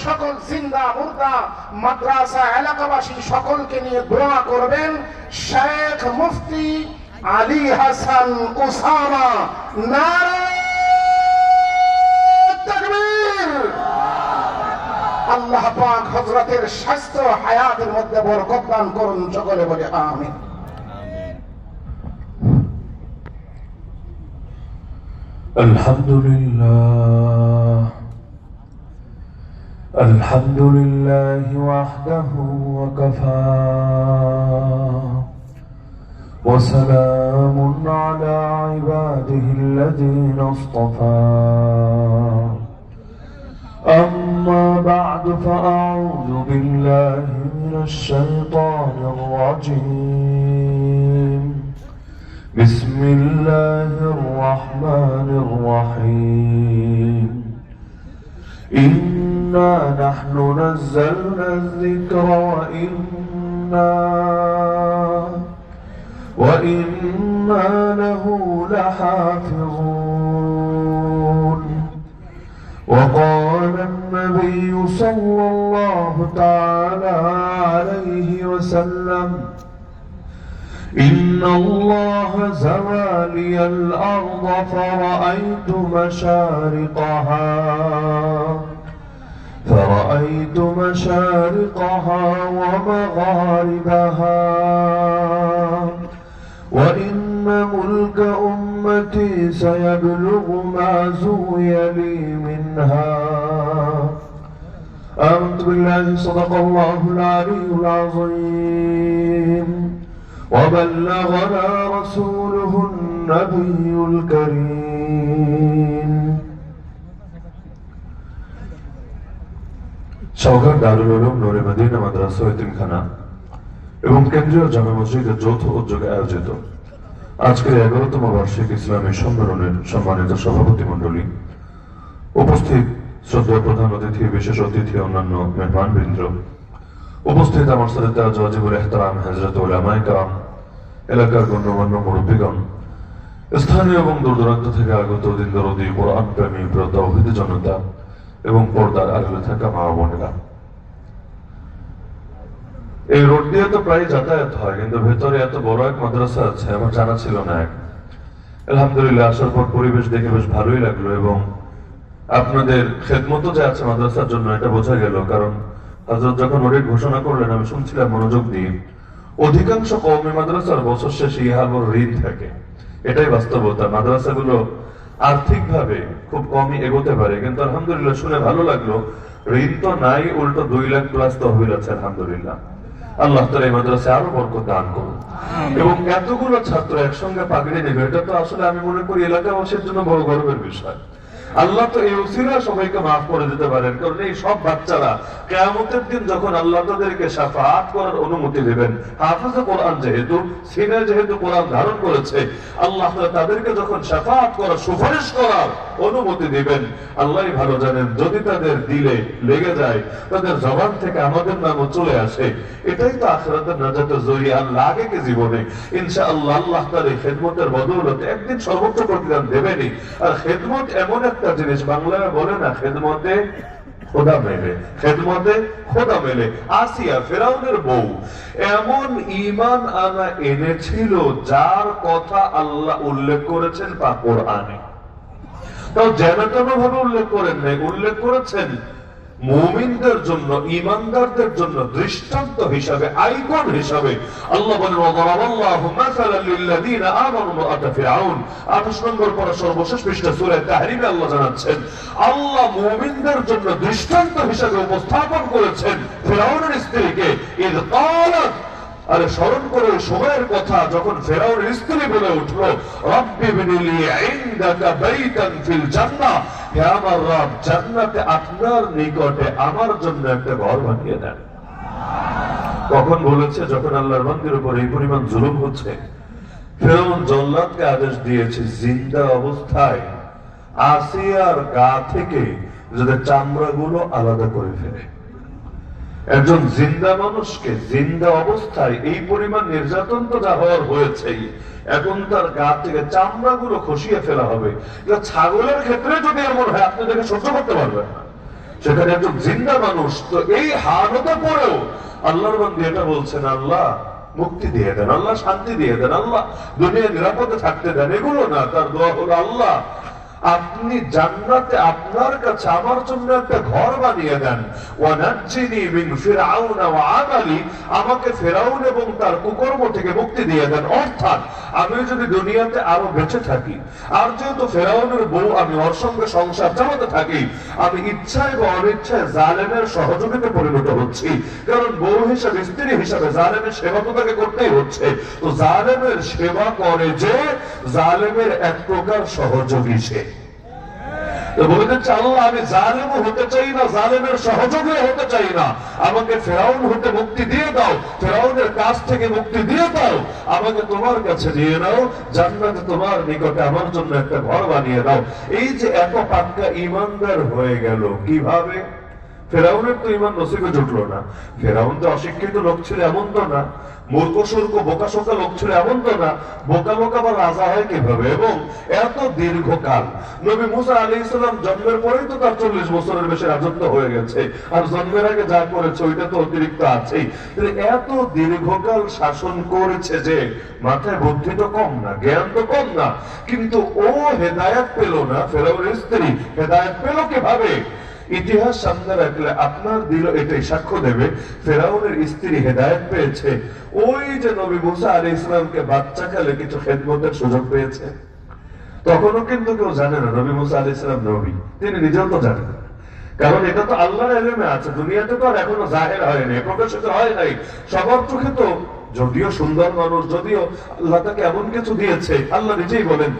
সকল জিন্দা মুর্দা মাদ্রাসা এলাকাবাসী সকলকে নিয়ে দোয়া করবেন শেখ মুফতি আলী হাসান উসামা নারায়ণ তাকবীর আল্লাহ পাক হযরতের স্বাস্থ্য হায়াতের মধ্যে বরকত দান করুন সকলে বলে আমিন الحمد لله الحمد لله وحده وكفى. وسلام على عباده الذين اصطفى. أما بعد فأعوذ بالله من الشيطان الرجيم. بسم الله الرحمن الرحيم. إنا نحن نزلنا الذكر وإنا وإنا له لحافظون وقال النبي صلى الله تعالى عليه وسلم إن الله زوى لي الأرض فرأيت مشارقها فرأيت مشارقها ومغاربها وإن ملك أمتي سيبلغ ما زوي لي منها. آمنت بالله صدق الله العلي العظيم. وبلغنا رسوله النبي الكريم. সহকার দারুল উলুম নুরে মদিনা মাদ্রাসা ও এতিমখানা এবং কেন্দ্রীয় জামে মসজিদের যৌথ উদ্যোগে আয়োজিত। আজকের এগারোতম বার্ষিক ইসলামী সম্মেলনের সম্মানিত সভাপতি মণ্ডলী। উপস্থিত শ্রদ্ধেয় প্রধান অতিথি, বিশেষ অতিথি, অন্যান্য মেহমান বৃন্দ উপস্থিত আমার সাথে ওয়াজিবুল এহতারাম হজরত উলামায়ে কারাম, এলাকার গণ্যমান্য মুরব্বীগণ। স্থানীয় এবং দূর দূরান্ত থেকে আগত দিন দরদি কোরআন প্রেমী ব্রত অভিধি জনতা এবং পর্দার আড়ালে থাকা মা বোনেরা। এই রোড দিয়ে তো প্রায় যাতায়াত হয়, কিন্তু ভেতরে এত বড় এক মাদ্রাসা আছে, আমার জানা ছিল না এক। আলহামদুলিল্লাহ, আসার পর পরিবেশ দেখে বেশ ভালোই লাগল এবং আপনাদের খেদমতো যে আছে মাদ্রাসার জন্য, এটা বোঝা গেল। কারণ হজরত যখন অডিট ঘোষণা করলেন, আমি শুনছিলাম মনোযোগ দিয়ে, অধিকাংশ কওমি মাদ্রাসার বছর শেষে ইহাবর ঋণ থাকে। এটাই বাস্তবতা। মাদ্রাসাগুলো আর্থিকভাবে খুব কমই এগোতে পারে কিন্তু আলহামদুলিল্লাহ শুনে ভালো লাগল। ঋণ তো নাই উল্টো দুই লাখ প্লাস তহবিল আছে আলহামদুলিল্লাহ। আল্লাহ তালা এই মাদ্রাসায় আরও বরকত দান করুন। এবং এতগুলো ছাত্র একসঙ্গে পাগড়ি নেবে এটা তো আসলে আমি মনে করি এলাকাবাসীর জন্য বড় গর্বের বিষয়। আল্লাহ তো এই উসিরা সবাইকে মাফ করে দিতে পারেন, কারণ এই সব বাচ্চারা কেয়ামতের দিন যখন আল্লাহ তাদেরকে সাফাত করার অনুমতি দেবেন, হাফেজে কোরআন যেহেতু, সিনে যেহেতু কোরআন ধারণ করেছে, আল্লাহ তাদেরকে যখন সাফাত করার সুপারিশ করার অনুমতি দিবেন আল্লাহই ভালো জানেন, যদি তাদের দিলে লেগে যায়, তাদের জবান থেকে আমাদের নামও চলে আসে। এটাই তো আখরাতের নাজাতের জরিয়া লাগে কি জীবনে? ইনশাআল্লাহ আল্লাহ আল্লাহ তার এই খেদমতের বদৌলতে একদিন সর্বোচ্চ প্রতিদান দেবেনই। আর খেদমত এমন একটা জিনিস বাংলায় বলে না, খেদমতে আসিয়া ফেরাউনের বউ, এমন ইমান আনা এনেছিল যার কথা উল্লেখ করেছেন তাও যেন উল্লেখ করেন উল্লেখ করেছেন মুমিনদের জন্য ইমানদারদের জন্য দৃষ্টান্ত হিসাবে, আইকন হিসাবে আল্লাহ বলেন, ওয়াদারাবাল্লাহু মাসালান লিল্লাযীনা আমানু ইমরাআত ফিরআউন। 28 নম্বর পড়া সর্বশেষ পৃষ্ঠা সূরা তাহরিমে আল্লাহ স্মরণ করে সময়ের কথা, যখন ফেরাউনের স্ত্রী বলে উঠল, রব্বি বিনিলি ইনদাকা বাইতান ফিল জান্নাহ। আমার রব জান্নাতে আপনার নিকটে আমার জন্য একটা ঘর বানিয়ে দেন। কখন বলেছে? যখন আল্লাহর মন্দির উপর এই পরিমাণ জুলুম হচ্ছে। ফেরাউন জল্লাদকে আদেশ দিয়েছে, জিন্দা অবস্থায় আসিয়ার গা থেকে যাদের চামড়াগুলো আলাদা করে ফেলে। একজন জিন্দা মানুষকে জিন্দা অবস্থায় এই পরিমাণ নির্যাতন তো যা হওয়ার হয়েছেই। এখন তার গা থেকে চামড়া গুলো খসিয়ে ফেলা হবে। ছাগলের ক্ষেত্রে যদি এমন হয় আপনি দেখে সহ্য করতে পারবেন না। সেখানে একজন জিন্দা মানুষ তো এই হালতে পড়েও আল্লাহর বান্দি এটা বলছেন, আল্লাহ, মুক্তি দিয়ে দেন, আল্লাহ, শান্তি দিয়ে দেন, আল্লাহ দুনিয়া নিরাপদে থাকতে দেন। এগুলো না, তার দোয়া হলো, আল্লাহ আপনি জান্নাতে আপনার কাছে আমার জন্য একটা ঘর বানিয়ে দেন। ওয়ানাজ্জিনি মিন ফিরআউনা ওয়া আমালি, আমাকে ফেরাউন এবং তার কুকর্ম থেকে মুক্তি দিয়ে দেন। অর্থাৎ, আমি যদি দুনিয়াতে আরও বেঁচে থাকি, আর যেহেতু ফেরাউনের বউ আমি ওর সঙ্গে সংসার চালাতে থাকি, আমি ইচ্ছায় বা অনিচ্ছায় জালেমের সহযোগিতে পরিণত হচ্ছি। কারণ বউ হিসাবে, স্ত্রী হিসাবে জালেমের সেবা তো তাকে করতেই হচ্ছে। তো জালেমের সেবা করে যে জালেমের এক প্রকার সহযোগী সে। দিয়ে কাছ থেকে মুক্তি দিয়ে দাও, আমাকে তোমার কাছে নিয়ে নাও, জান্নাতে তোমার নিকটে আমার জন্য একটা ঘর বানিয়ে দাও। এই যে এত পাক্কা ইমানদার হয়ে গেল, কীভাবে? ফেরাউনের তো ইমান নসিবে জুটলো না। ফেরাউন যে অশিক্ষিত লোক ছিল এমন তো না। মূর্খ, সূর্খ, বোকা, শোকা লোক এমন তো না। বোকা বোকা বা রাজা হয় কীভাবে? এবং এত দীর্ঘকাল নবী মুসা আলী ইসলাম জন্মের পরেই তো তার চল্লিশ বছরের বেশি রাজত্ব হয়ে গেছে। আর জন্মের আগে যা করেছে, ওইটা তো অতিরিক্ত আছেই। এত দীর্ঘকাল শাসন করেছে যে মাথায় বুদ্ধি তো কম না, জ্ঞান তো কম না। কিন্তু ও হেদায়ত পেল না, ফেরাউনের স্ত্রী হেদায়ত পেল কীভাবে? ইতিহাস সামনে রাখলে আপনার দিল এটাই সাক্ষ্য দেবে, ফেরাউনের স্ত্রী হেদায়ত পেয়েছে। ওই যে নবী মুসা আলী ইসলামকে বাচ্চা কালে কিছু খেদমতের সুযোগ পেয়েছে। তখনও কিন্তু কেউ জানে না নবী মুসা আলী ইসলাম নবী, তিনি নিজেও তো জানেন। কারণ এটা তো আল্লাহর এলেমে আছে, দুনিয়াতে তো আর এখনও জাহের হয়নি, প্রকাশিত হয় নাই। সবার চোখে তো যদিও সুন্দর মানুষ, যদিও আল্লাহ তাকে এমন কিছু দিয়েছে, আল্লাহ নিজেই বলেন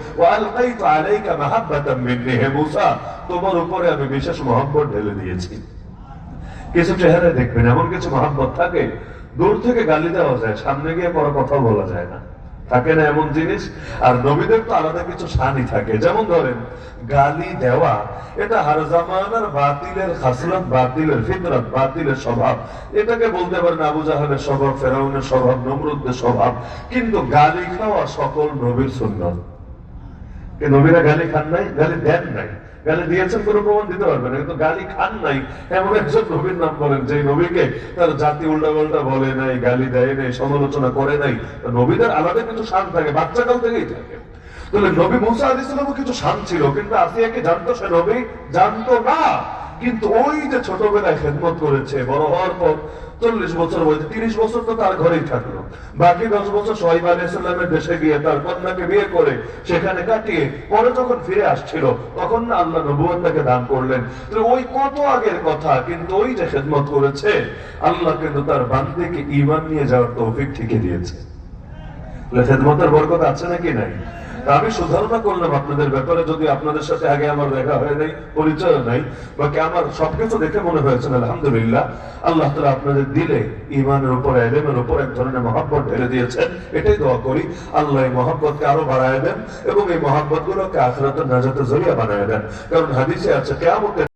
তোমার উপরে আমি বিশেষ মহব্বত ঢেলে দিয়েছি। কিছু চেহারা দেখবেন এমন কিছু মহাব্বত থাকে, দূর থেকে গালি দেওয়া যায়, সামনে গিয়ে পরে কথা বলা যায় না। থাকে না এমন জিনিস? আর নবীদের তো আলাদা কিছু সানি থাকে। যেমন ধরেন, গালি দেওয়া, এটা হার জামানার বাতিলের খাসলাত বাতিলের ফিতরাত, বাতিলের স্বভাব। এটাকে বলতে পারেন আবু জাহালের স্বভাব, ফেরাউনের স্বভাব নমরুদ্দের স্বভাব। কিন্তু গালি খাওয়া সকল নবীর এ নবীরা গালি খান নাই, গালি দেন নাই। গালি দিয়েছেন কোনো প্রমাণ দিতে পারবে না, কিন্তু গালি খান নাই। এমন একজন নবীর নাম যে নবীকে তার জাতি উল্টা পাল্টা বলে নাই, গালি দেয় নাই, সমালোচনা করে নাই। নবীদের আলাদা কিছু শান থাকে, বাচ্চাকাল থেকেই থাকে। নবী মুসা কিছু কিন্তু জানতো সে নবী জানতো না। কিন্তু ওই যে ছোটবেলায় খেদমত করেছে, বড় হওয়ার পর চল্লিশ বছর বয়সে, তিরিশ বছর তো তার ঘরেই থাকল। বাকি দশ বছর সোহাইব আলাইসাল্লামের দেশে গিয়ে তার কন্যাকে বিয়ে করে সেখানে কাটিয়ে পরে যখন ফিরে আসছিল, তখন না আল্লাহ নবুয়ান তাকে দান করলেন। তো ওই কত আগের কথা, কিন্তু ওই যে খেদমত করেছে, আল্লাহ কিন্তু তার বান্দিকে ইমান নিয়ে যাওয়ার তৌফিক ঠিকই দিয়েছে। খেদমতের বরকত আছে নাকি নাই? আমি সুধারণা করলাম আপনাদের ব্যাপারে, যদি আপনাদের সাথে আগে আমার দেখা হয় নাই, পরিচয় নাই, বাকি আমার সবকিছু দেখে মনে হয়েছে, আলহামদুলিল্লাহ, আল্লাহ তালা আপনাদের দিলে ইমানের উপর, এলেমের উপর এক ধরনের মহাব্বত ঢেলে দিয়েছে এটাই দোয়া করি, আল্লাহ এই মহাব্বতকে আরও বাড়ায় দেন এবং এই মহাব্বত গুলোকে আখরাতের নাজাতে জড়িয়ে বানায় দেন। কারণ হাদিসে আছে কেমন